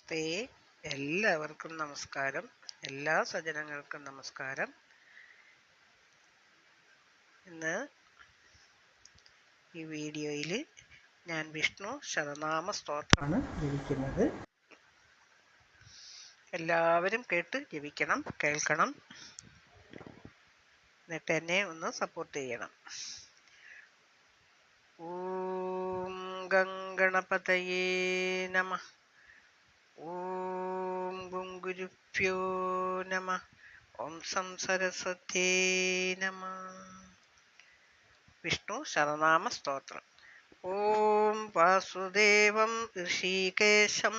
നമസ്തേ. എല്ലാവർക്കും നമസ്കാരം. എല്ലാ സജ്ജനങ്ങൾക്കും നമസ്കാരം. ഇന്ന് ഈ വീഡിയോയിൽ ഞാൻ വിഷ്ണു ശതനാമ സ്തോത്രമാണ് ജപിക്കുന്നത് എല്ലാവരും കേട്ട് ജപിക്കണം കേൾക്കണം. എന്നിട്ട് എന്നെ ഒന്ന് സപ്പോർട്ട് ചെയ്യണം. ഓം ഗംഗണപതയേ നമ. ഓം ഗുരുഭ്യോ നമ. ഓം സംസരസ്വത്യേ നമ. വിഷ്ണു ശതനാമ സ്തോത്രം. ഓം വാസുദേവം ഋഷികേശം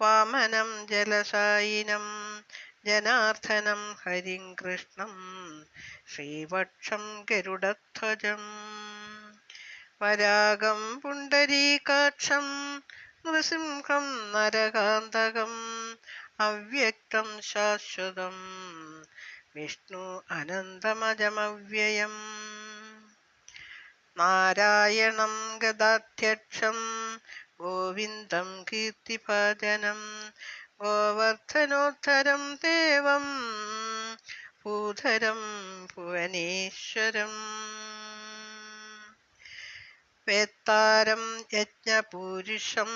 വാമനം ജലശായിനം ജനാർദ്ദനം ഹരിം കൃഷ്ണം ശ്രീവക്ഷം ഗരുഡധ്വജം വരാഗം പുണ്ടരീകാക്ഷം നൃസിംഹം നരകാന്തകം അവ്യക്തം ശാശ്വതം. വിഷ്ണു അനന്തമജമവ്യയം. നാരായണം ഗദാധ്യക്ഷം. ഗോവിന്ദം കീർത്തിഭജനം. ഗോവർദ്ധനോദ്ധരം ദേവം. ഭൂധരം ഭുവനേശ്വരം. വേത്താരം യജ്ഞപൂരുഷം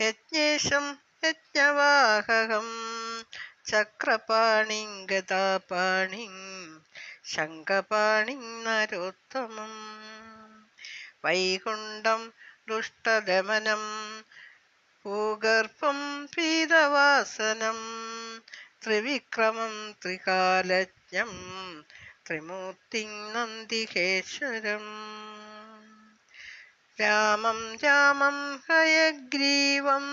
യജ്ഞേശം യജ്ഞവാഹകം ചക്രപാണിം ഗതാപാണിം ശങ്കപാണിം നരോത്തമം വൈകുണ്ഠം ദുഷ്ടദമനം ഭൂഗർഭം പീതവാസനം ത്രിവിക്രമം ത്രികാലജ്ഞം ത്രിമൂർത്തിം നന്ദികേശ്വരം. രാമം രാമം ഹയഗ്രീവം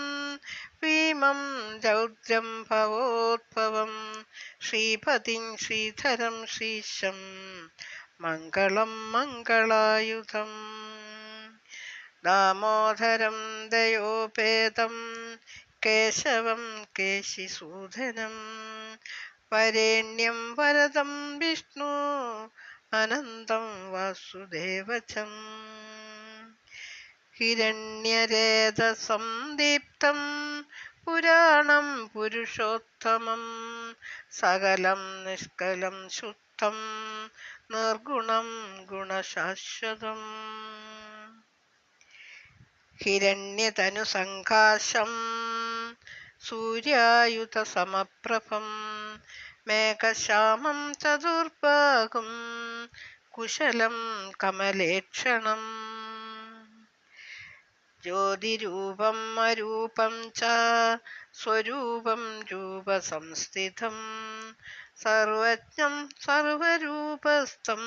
ഭീമം രൗദ്രം ഭവോദ്ഭവം ശ്രീപതിം ശ്രീധരം ശ്രീശം മംഗളം മംഗളായുധം ദാമോദരം ദയോപേതം കേശവം കേശിസൂധനം വരേണ്യം വരദം വിഷ്ണു അനന്തം വാസുദേവചം ഹിരണ്യരേതസന്ദീപ്തം പുരാണം പുരുഷോത്തമം സകലം നിഷ്കലം ശുദ്ധം നിർഗുണം ഗുണശാശ്വതം. ഹിരണ്യതനുസങ്കാശം സൂര്യായുധസമപ്രഭം മേഘശ്യാമം ചതുർഭാഗം കുശലം കമലേക്ഷണം ജ്യോതിരൂപം അരൂപം ച സ്വരൂപം രൂപസംസ്ഥിതം. സർവജ്ഞം സർവരൂപസ്ഥം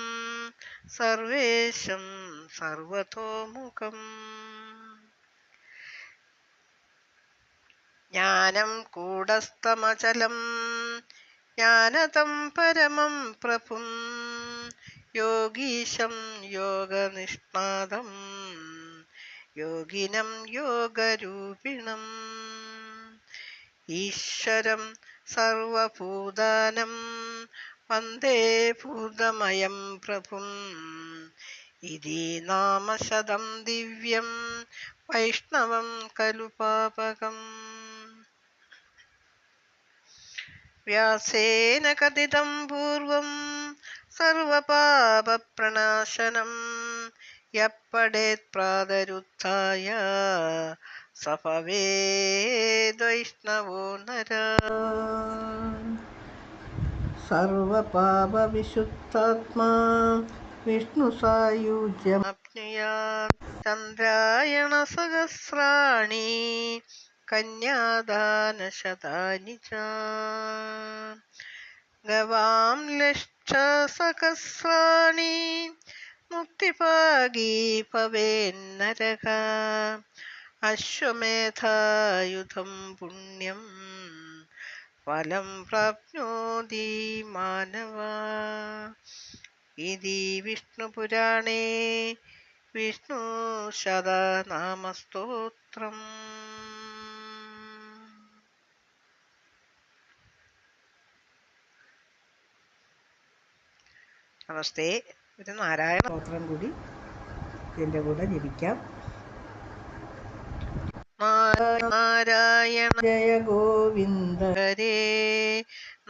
സർവേശം സർവതോമുഖം. ജ്ഞാനം കൂടസ്ഥമചലം ജ്ഞാനതം പരമം പ്രഭും. യോഗീശം യോഗനിഷ്ണാദം യോഗിനം യോഗരൂപിണം. ഈശ്വരം സർവഭൂതാനം വന്ദേ ഭൂതമയം പ്രഭും. ഇതി നാമശതം ദിവ്യം വൈഷ്ണവം കലു പാപകം. വ്യാസേന കഥിതം പൂർവം സർവപാപപ്രണാശനം. യപ്പടേത് പ്രാതരുത്ഥായ സഭവേദ്വൈഷ്ണവോ നര സർവപാപവിശുദ്ധാത്മാ വിഷ്ണു സായുജ്യമപ്നുയാത് ചന്ദ്രായണ സഹസ്രാണി കന്യാദാനശതാനി ച. ഗവാം ലക്ഷസഹസ്രാണി ഭവേന്നരക അശ്വമേധായുധം പുണ്യം. ഫലം പ്രാപ്നോതി മാനവ. ഇതി വിഷ്ണുപുരാണേ. വിഷ്ണു ശതനാമസ്തോത്രം നമസ്തേ. ഒരു നാരായണ സ്തോത്രം കൂടി ഇതിന്റെ കൂടെ ജപിക്കാം. നാരായണ നാരായണ ജയ ഗോവിന്ദ. ഹരേ.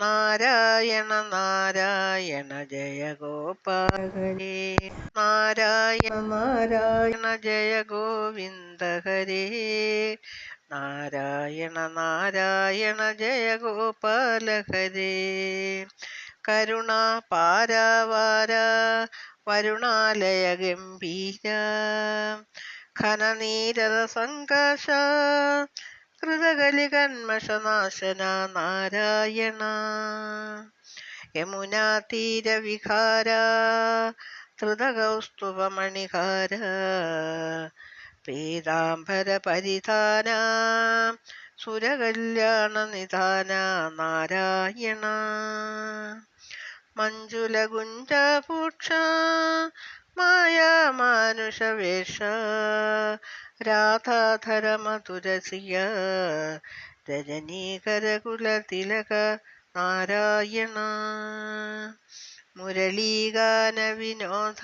നാരായണ നാരായണ ജയ ഗോപാല. ഹരേ നാരായണ നാരായണ ജയ ഗോവിന്ദ ഹരേ. നാരായണ നാരായണ ജയ ഗോപാല ഹരേ. കരുണ പാരാവാര വരുണാലയ ഗംഭീര ഘനനീരത സങ്കാശ കൃതകലികന്മഷനാശന നാരായണ. യമുനാ തീരവിഹാര ധൃതകൗസ്തുഭമണിഹാര പീതാംബര പരിധാന സുരകല്യാണ നിധാന നാരായണ. മഞ്ജുല ഗുഞ്ചഭൂക്ഷ മായാമാനുഷവേഷ രാധാധര മധുരസിയ രജനീകരകുലതിലക നാരായണ മുരളീഗാന വിനോദ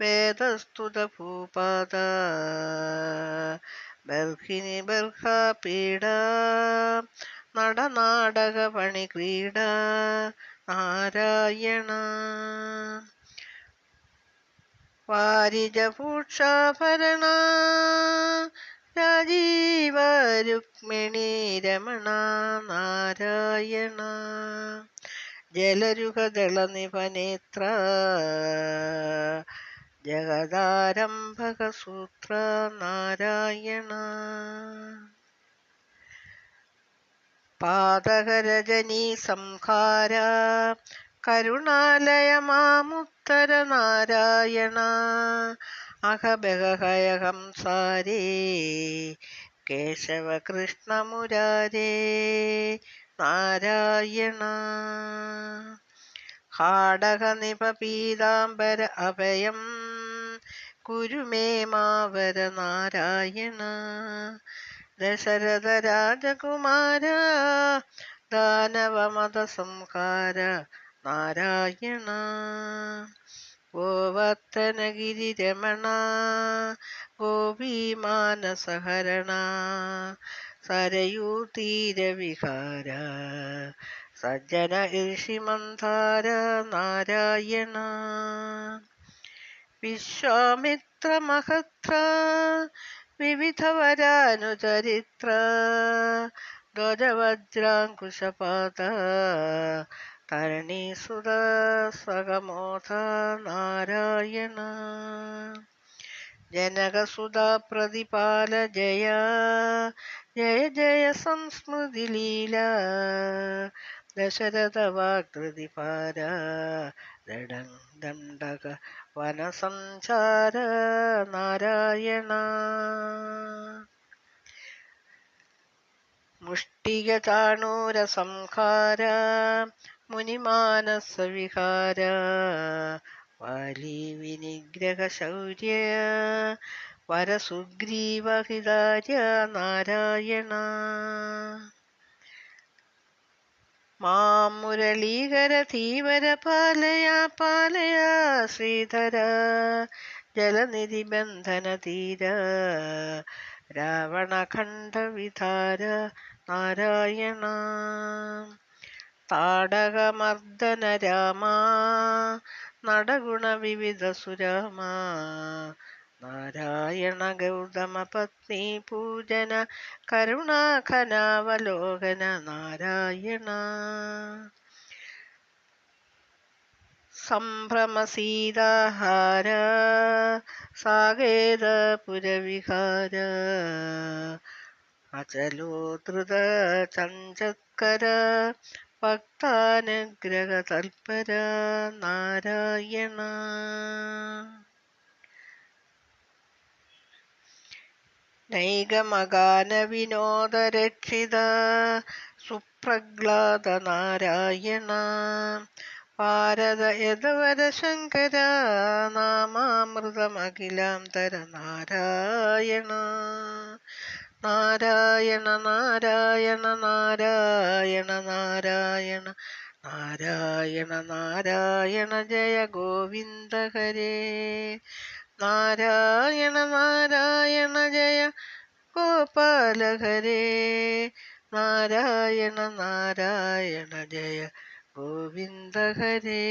വേദസ്തുത ഭൂപാദ ബർഹിനി ബർഹാപീഡ നടനാടക പണിക്രീഡ നാരായണ. വാരിജപൂക്ഷാഭരണ രാജീവ രുക്മിണി രമണ നാരായണ. ജലരുഹദളനിഭനേത്ര ജഗദാരംഭകസൂത്ര നാരായണ. പാതകരജനീ സംഹാര കരുണാലയ മാമുത്തര നാരായണ അഹബഹയഹംസാരേ കേശവ കൃഷ്ണ മുരാരേ നാരായണ. ഹാടക നിപ പീതാംബര അഭയം കുരുമേ മാവര നാരായണ. ദശരഥ രാജകുമാര ദാനവമത സംഹാര നാരായണ. ഗോവർദ്ധനഗിരി രമണ ഗോപീമാനസഹരണ സരയൂ തീരവിഹാര സജ്ജന ഋഷിമന്ധാര നാരായണ. വിശ്വാമിത്ര മഹത്ര വിവിധവരാനുചരിത്ര ധ്വജവജ്രാങ്കുശപാത തരണീസുത സഹമോധ നാരായണ. ജനകസുത പ്രതിപാല ജയ ജയ ജയ സംസ്മൃതി ലീല. ദശരഥ വാഗ്ദൃതിപാര ദണ്ഡക വനസഞ്ചാര നാരായണ. മുഷ്ടിക ചാണൂര സംഹാര മുനിമാനസ വിഹാര വാലി വിനിഗ്രഹ ശൗര്യ വരസുഗ്രീവഹിതാര്യ നാരായണ. മാം മുരളീകര ധീവര പാലയാ പാലയാ ശ്രീധര. ജലനിധി ബന്ധന തീര. രാവണഖണ്ഡ വിധാര നാരായണ. താടകമർദ്ദന രാമ. നടഗുണ വിവിധ സുരാമ. നാരായണ ഗൗതമ പത്നി പൂജന കരുണാഖനാവലോകന നാരായണ. സംഭ്രമസീതാഹാര സാകേതപുരവിഹാര അചലോദ്രുത ചഞ്ചക്കര ഭക്താനുഗ്രഹ തൽപര നാരായണ. നൈകമഗാന വിനോദരക്ഷിത സുപ്രഹ്ലാദ നാരായണ ഭാരത യദവര ശങ്കര നാമാമൃതമഖിലാന്തര നാരായണ നാരായണ നാരായണ നാരായണ നാരായണ നാരായണ നാരായണ ജയ ഗോവിന്ദ ഹരേ. നാരായണ നാരായണ ജയ ഗോപാലഹരേ. നാരായണ നാരായണ ജയ ഗോവിന്ദ ഹരേ.